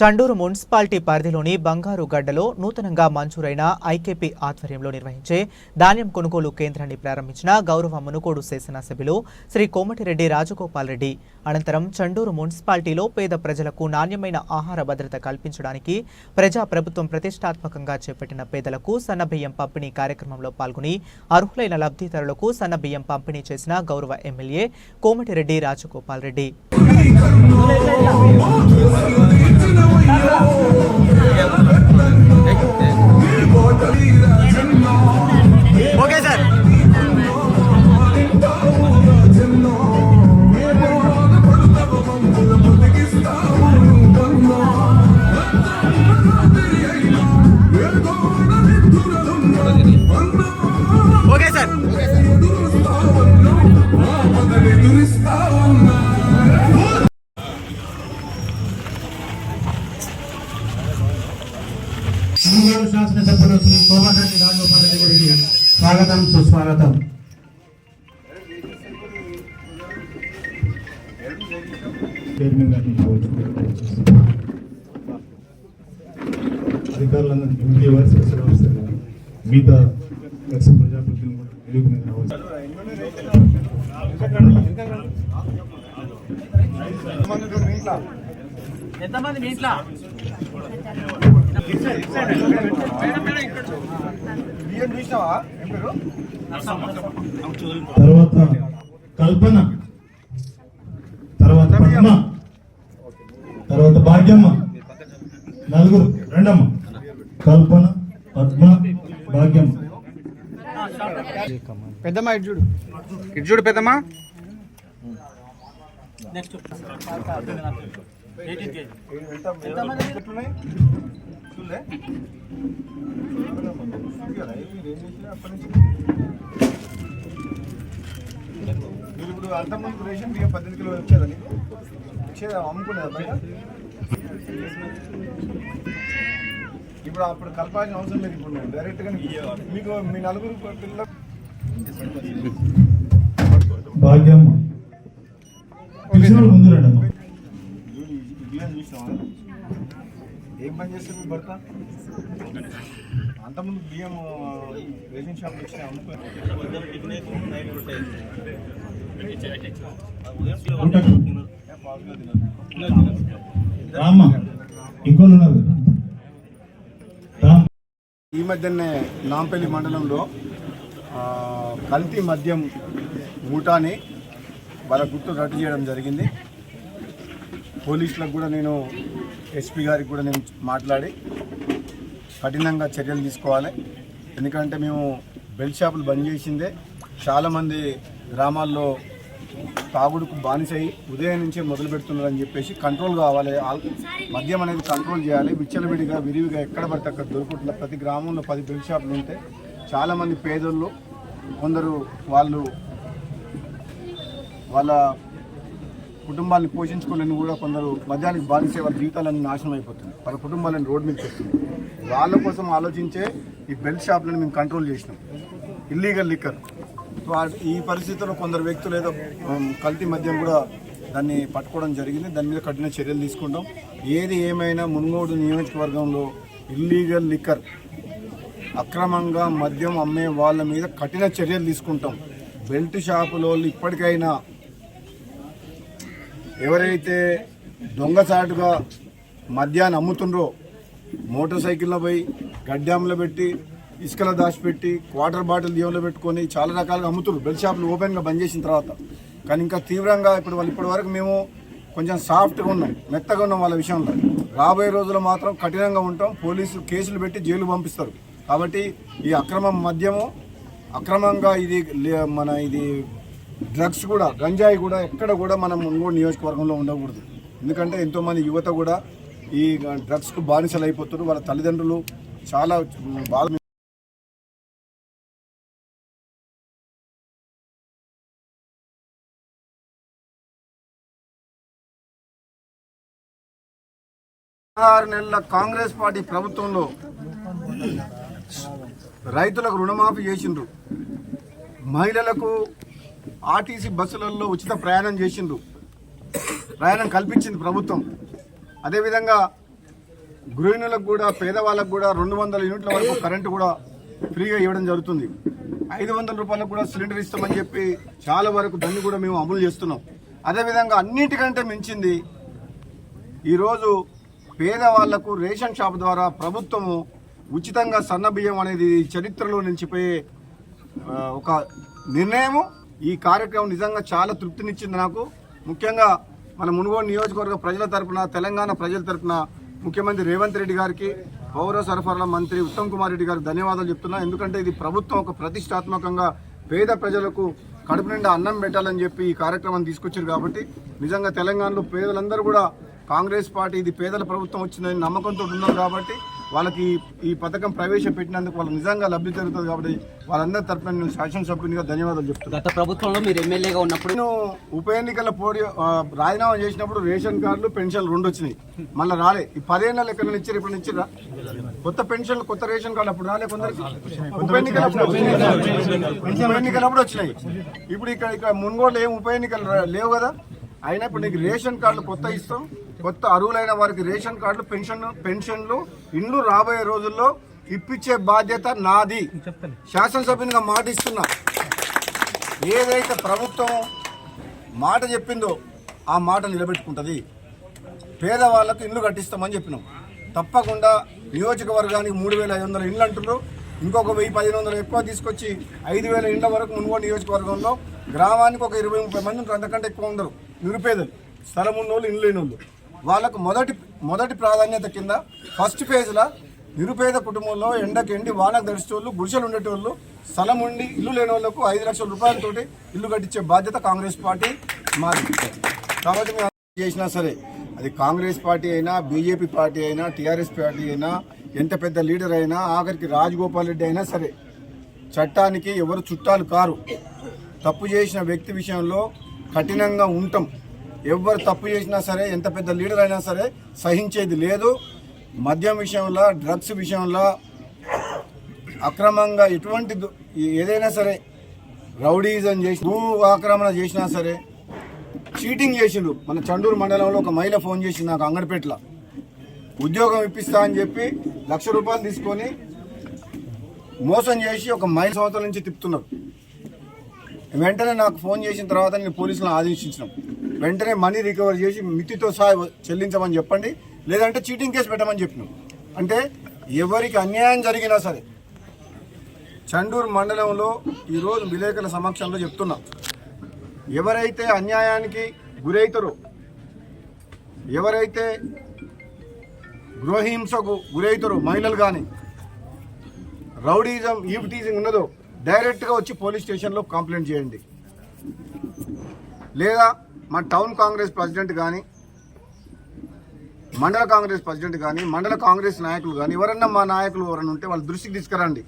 Chandur municipality పరిధిలోని బంగారు గడ్డలో నూతనంగా మంజూరైన ఐకేపీ ఆధ్వర్యంలో నిర్వహించే ధాన్యం కొనుగోలు కేంద్రాన్ని ప్రారంభించిన గౌరవ మునుకోడు శాసనసభ్యులు శ్రీ కోమటిరెడ్డి రాజగోపాల్ రెడ్డి. అనంతరం చండూరు మున్సిపాలిటీలో పేద ప్రజలకు నాణ్యమైన ఆహార భద్రత కల్పించడానికి ప్రజా ప్రభుత్వం ప్రతిష్టాత్మకంగా చేపట్టిన పేదలకు సన్నబియ్యం పంపిణీ కార్యక్రమంలో పాల్గొని అర్హులైన లబ్ధిదారులకు సన్నబియ్యం పంపిణీ చేసిన గౌరవ MLA Komatireddy Rajagopal Reddy. Okay sir. శాసనసభ్యులు శ్రీ కోమటిరెడ్డి రాజగోపాల్ రెడ్డి గారికి స్వాగతం సుస్వాగతం. చైర్మన్ గారిని అధికారులందరినీ డ్యూటీ మిగతా ఎక్స్ ప్రజాప్రతినిధులు కూడా వేదిక మీద రావాలి ఎంతమంది మీ ఇంట్లో? తర్వాత కల్పన తర్వాత పద్మ తర్వాత భాగ్యమ్మ నలుగురు రెండమ్మ కల్పన పద్మ భాగ్యమ్మ పెద్దమ్మ ఇటు చూడు. ఇటు చూడు పెద్దమ్మ. నెక్స్ట్ మీరు ఇప్పుడు అంతకుముందు రేషన్ బియ్యం పద్దెనిమిది కిలో వచ్చేదా నీకు వచ్చేదా అమ్ముకునేదా బయట ఇప్పుడు అప్పుడు కలపాల్సిన అవసరం లేదు ఇప్పుడు డైరెక్ట్గా మీకు మీ నలుగురు పిల్లలు ఏం పని చేస్తారు భర్త? అంతకుముందు బియ్యం రేషన్ షాప్ ఊటకు. రామ్మ ఇంకోళ్ళు ఉన్నారు ఈ మధ్యనే నాంపల్లి మండలంలో ఆ, కల్తీ మద్యం మూటాని వాళ్ళ గుర్తు రద్దు చేయడం జరిగింది. పోలీసులకు కూడా నేను ఎస్పీ గారికి కూడా నేను మాట్లాడి కఠినంగా చర్యలు తీసుకోవాలి. ఎందుకంటే మేము బెల్ట్ షాపులు బంద్ చేసిందే. చాలామంది గ్రామాల్లో తాగుడుకు బానిసై ఉదయం నుంచే మొదలు పెడుతున్నారని చెప్పేసి కంట్రోల్ కావాలి. మద్యం అనేది కంట్రోల్ చేయాలి. విచ్చలవిడిగా విరివిగా ఎక్కడ పడితే అక్కడ దొరుకుతున్న ప్రతి గ్రామంలో పది బెల్ట్ షాపులు ఉంటే చాలామంది పేదోళ్ళు కొందరు వాళ్ళు వాళ్ళ కుటుంబాన్ని పోషించుకోలేని కూడా కొందరు మద్యానికి బానిసే వాళ్ళ జీవితాలన్నీ నాశనం అయిపోతుంది వాళ్ళ కుటుంబాలను రోడ్ మీద పెడుతుంది వాళ్ళ కోసం ఆలోచించే ఈ బెల్ట్ షాప్లను మేము కంట్రోల్ చేసినాం. Illegal liquor. ఈ పరిస్థితుల్లో కొందరు వ్యక్తులు ఏదో కల్తీ మద్యం కూడా దాన్ని పట్టుకోవడం జరిగింది. దాని మీద కఠిన చర్యలు తీసుకుంటాం. ఏది ఏమైనా మున్గోడు నియోజకవర్గంలో ఇల్లీగల్ లిక్కర్ అక్రమంగా మద్యం అమ్మే వాళ్ళ మీద కఠిన చర్యలు తీసుకుంటాం. బెల్ట్ షాపులో ఇప్పటికైనా ఎవరైతే దొంగసాటుగా మద్యాన్ని అమ్ముతుండ్రో మోటార్ సైకిల్లో పోయి గడ్డాంలో పెట్టి ఇసుకలో దాచిపెట్టి వాటర్ బాటిల్ దీవంలో పెట్టుకొని చాలా రకాలుగా అమ్ముతున్నారు బెల్ షాపులు ఓపెన్గా బంద్ చేసిన తర్వాత. కానీ ఇంకా తీవ్రంగా ఇప్పుడు వాళ్ళు ఇప్పటి వరకు మేము కొంచెం సాఫ్ట్గా ఉన్నాం. మెత్తగా ఉన్నాం వాళ్ళ విషయంలో. రాబోయే రోజుల్లో మాత్రం కఠినంగా ఉంటాం. పోలీసులు కేసులు పెట్టి జైలు పంపిస్తారు. కాబట్టి ఈ అక్రమ మద్యము అక్రమంగా ఇది లే- మన ఇది డ్రగ్స్ కూడా గంజాయి కూడా ఎక్కడ కూడా మనం మున్గోడు నియోజకవర్గంలో ఉండకూడదు. ఎందుకంటే ఎంతోమంది యువత కూడా ఈ డ్రగ్స్కు బానిసలు అయిపోతున్నారు వాళ్ళ తల్లిదండ్రులు చాలా బాధ పదహారు నెలల కాంగ్రెస్ పార్టీ ప్రభుత్వంలో రైతులకు రుణమాఫీ చేసిండ్రు. మహిళలకు ఆర్టీసీ బస్సులలో ఉచిత ప్రయాణం చేసిండ్రు. ప్రయాణం కల్పించింది ప్రభుత్వం. అదేవిధంగా గృహిణులకు కూడా పేదవాళ్ళకు కూడా రెండు వందల యూనిట్ల వరకు కరెంటు కూడా ఫ్రీగా ఇవ్వడం జరుగుతుంది. ఐదు వందల రూపాయలకు కూడా సిలిండర్ ఇస్తామని చెప్పి చాలా వరకు దాన్ని కూడా మేము అమలు చేస్తున్నాం. అదేవిధంగా అన్నిటికంటే మించింది ఈరోజు పేదవాళ్ళకు రేషన్ షాప్ ద్వారా ప్రభుత్వము ఉచితంగా సన్న బియ్యం అనేది చరిత్రలో నిలిచిపోయే ఒక నిర్ణయము. ఈ కార్యక్రమం నిజంగా చాలా తృప్తినిచ్చింది నాకు. ముఖ్యంగా మన మునుగోడు నియోజకవర్గ ప్రజల తరఫున తెలంగాణ ప్రజల తరపున ముఖ్యమంత్రి రేవంత్ రెడ్డి గారికి పౌర సరఫరాల మంత్రి ఉత్తమ్ కుమార్ రెడ్డి గారికి ధన్యవాదాలు చెప్తున్నా. ఎందుకంటే ఇది ప్రభుత్వం ఒక ప్రతిష్టాత్మకంగా పేద ప్రజలకు కడుపు నిండా అన్నం పెట్టాలని చెప్పి ఈ కార్యక్రమం తీసుకొచ్చారు కాబట్టి నిజంగా తెలంగాణలో పేదలందరూ కూడా కాంగ్రెస్ పార్టీ ఇది పేదల ప్రభుత్వం వచ్చిందని నమ్మకంతో ఉన్నారు కాబట్టి వాళ్ళకి ఈ- పథకం ప్రవేశపెట్టినందుకు వాళ్ళు నిజంగా లబ్ధి జరుగుతుంది కాబట్టి వాళ్ళందరి తరపున నేను శాసనసభ్యునిగా ధన్యవాదాలు చెప్తున్నాను. గత ప్రభుత్వంలో మీరు ఎమ్మెల్యేగా ఉన్నప్పుడు నేను ఉప ఎన్నికల పోటీ ఆ, రాజీనామా చేసినప్పుడు రేషన్ కార్డులు పెన్షన్లు రెండు వచ్చినాయి. మళ్ళీ రాలే. ఈ పదేళ్ళ ఎక్కడ ఇచ్చారు ఇప్పుడు ఇచ్చిరా కొత్త పెన్షన్లు కొత్త రేషన్ కార్డు అప్పుడు రాలే కొందరికి. ఉప ఎన్నికలప్పుడు ఉప ఎన్నికలప్పుడు వచ్చినాయి. ఇప్పుడు ఇక్కడ ఇక్కడ మున్గోళ్ళు ఏం ఉప ఎన్నికలు లేవు కదా. అయినా ఇప్పుడు నీకు రేషన్ కార్డులు కొత్త ఇస్తాం. కొత్త అర్హులైన వారికి రేషన్ కార్డులు పెన్షన్ పెన్షన్లు ఇండ్లు రాబోయే రోజుల్లో ఇప్పించే బాధ్యత నాది. శాసనసభ్యునిగా మాట ఇస్తున్నా. ఏదైతే ప్రభుత్వం మాట చెప్పిందో ఆ మాట నిలబెట్టుకుంటుంది. పేదవాళ్ళకు ఇల్లు కట్టిస్తామని చెప్పినాం. తప్పకుండా నియోజకవర్గానికి మూడు వేల ఐదు వందల ఇండ్లు అంటున్నారు ఇంకొక వెయ్యి పదిహేను వందలు ఎక్కువ తీసుకొచ్చి ఐదు వేల ఇండ్ల వరకు మునుగోడు నియోజకవర్గంలో గ్రామానికి ఒక ఇరవై ముప్పై మంది ఉంటారు. అంతకంటే ఎక్కువ ఉండరు. నిరుపేదలు స్థలం ఉన్నోళ్ళు ఇల్లు లేని వాళ్ళు వాళ్ళకు మొదటి మొదటి ప్రాధాన్యత కింద ఫస్ట్ ఫేజ్లో నిరుపేద కుటుంబంలో ఎండకి ఎండి వానకు దడిచేవాళ్ళు గుడిసెలు ఉండేటోళ్ళు స్థలం ఉండి ఇల్లు లేని వాళ్ళకు ఐదు లక్షల రూపాయలతోటి ఇల్లు కట్టించే బాధ్యత కాంగ్రెస్ పార్టీ మాది. కాబట్టి మేము చేసినా సరే అది కాంగ్రెస్ పార్టీ అయినా బీజేపీ పార్టీ అయినా టీఆర్ఎస్ పార్టీ అయినా ఎంత పెద్ద లీడర్ అయినా ఆఖరికి రాజగోపాల్ రెడ్డి అయినా సరే చట్టానికి ఎవరు చుట్టాలు కారు. తప్పు చేసిన వ్యక్తి విషయంలో కఠినంగా ఉంటాం. ఎవరు తప్పు చేసినా సరే ఎంత పెద్ద లీడర్ అయినా సరే సహించేది లేదు. మద్యం విషయంలో డ్రగ్స్ విషయంలో అక్రమంగా ఎటువంటి ఏదైనా సరే రౌడీజం చేసి భూ ఆక్రమణ చేసినా సరే చీటింగ్ చేసిండు మన చండూరు మండలంలో ఒక మహిళ ఫోన్ చేసి నాకు అంగడిపేటలో ఉద్యోగం ఇప్పిస్తా అని చెప్పి లక్ష రూపాయలు తీసుకొని మోసం చేసి ఒక మహిళ సంవత్సరం నుంచి తిప్పుతున్నారు. వెంటనే నాకు ఫోన్ చేసిన తర్వాత నేను పోలీసులను ఆదేశించినాం. వెంటనే మనీ రికవర్ చేసి మితితో సహా చెల్లించమని చెప్పండి లేదంటే చీటింగ్ కేసు పెట్టమని చెప్పినాం. అంటే ఎవరికి అన్యాయం జరిగినా సరే చండూరు మండలంలో ఈరోజు విలేకరుల సమక్షంలో చెప్తున్నా. ఎవరైతే అన్యాయానికి గురవుతారో ఎవరైతే గృహహింసకు గురవుతారో మహిళలు కానీ రౌడీజం ఈవ్ టీజింగ్ ఉన్నదో డైరెక్ట్గా వచ్చి పోలీస్ స్టేషన్లో కంప్లైంట్ చేయండి. లేదా మా టౌన్ కాంగ్రెస్ ప్రెసిడెంట్ కానీ మండల కాంగ్రెస్ ప్రెసిడెంట్ కానీ మండల కాంగ్రెస్ నాయకులు కానీ ఎవరన్నా మా నాయకులు ఎవరన్నా ఉంటే వాళ్ళ దృష్టికి తీసుకురండి.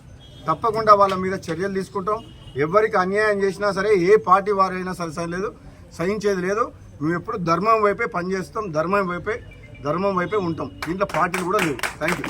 తప్పకుండా వాళ్ళ మీద చర్యలు తీసుకుంటాం. ఎవరికి అన్యాయం చేసినా సరే ఏ పార్టీ వారైనా సరే సరే లేదు సహించేది లేదు. మేము ఎప్పుడు ధర్మం వైపే పనిచేస్తాం ధర్మం వైపే ధర్మం వైపే ఉంటాం. దీంట్లో పార్టీలు కూడా లేవు. Thank you